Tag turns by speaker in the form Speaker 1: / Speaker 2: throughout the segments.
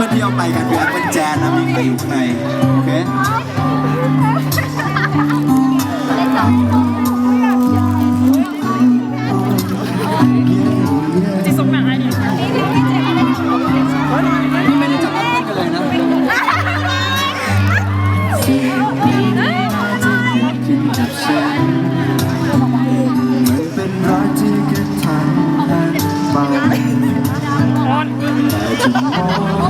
Speaker 1: ปิลที่เอาไปกันคือแอปเป็นแจนนะมีใครอยู่ข้างในโอเค
Speaker 2: จิสงหนา
Speaker 1: ดินี่ไม่ได้จับ
Speaker 3: แอ
Speaker 1: ปกันเลยนะอ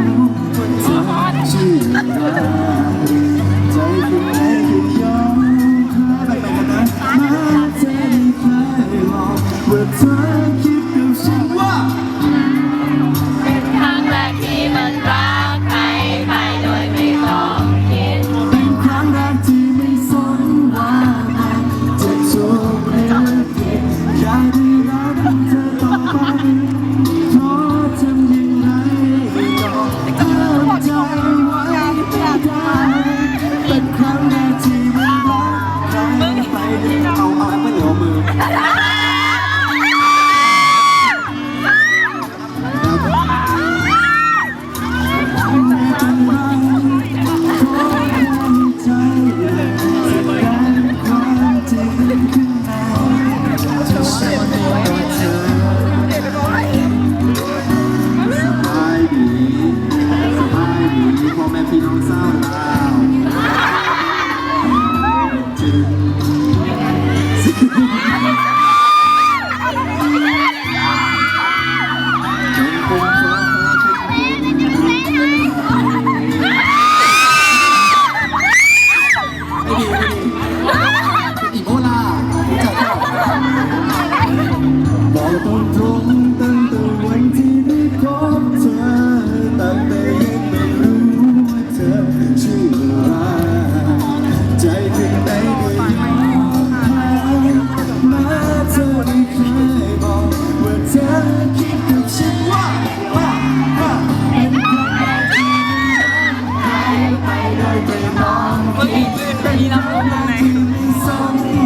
Speaker 1: เมื่อกี้ตอนนี้รั
Speaker 2: บล
Speaker 1: มตรงไห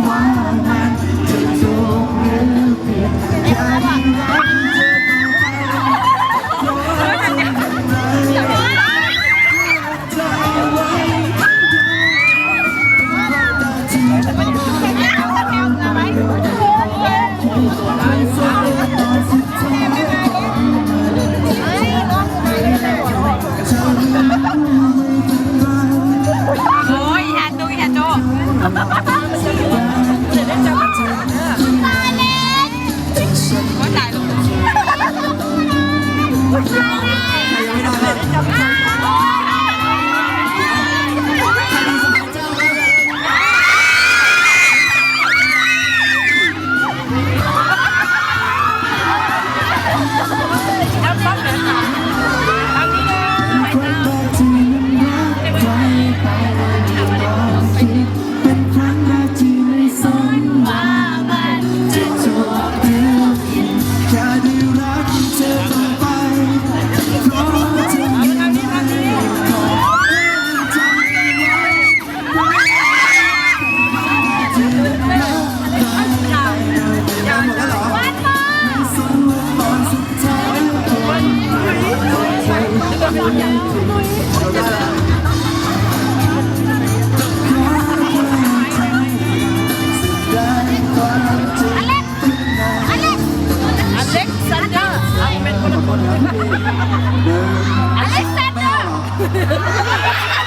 Speaker 1: อเล็
Speaker 2: กซานเดอร์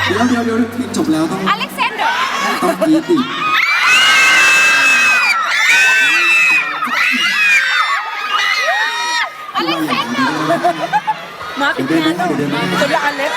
Speaker 2: เดี๋
Speaker 1: ยวเดี๋ยวเดี๋ยวเพลงจบแล้วต้อง
Speaker 2: อเล็กซานเดอร์
Speaker 1: ต้องกรีติอ
Speaker 2: เล็กซานเดอร์ มาเป็น
Speaker 1: งานเดี๋ยวเดี๋
Speaker 2: วนละอเล็ก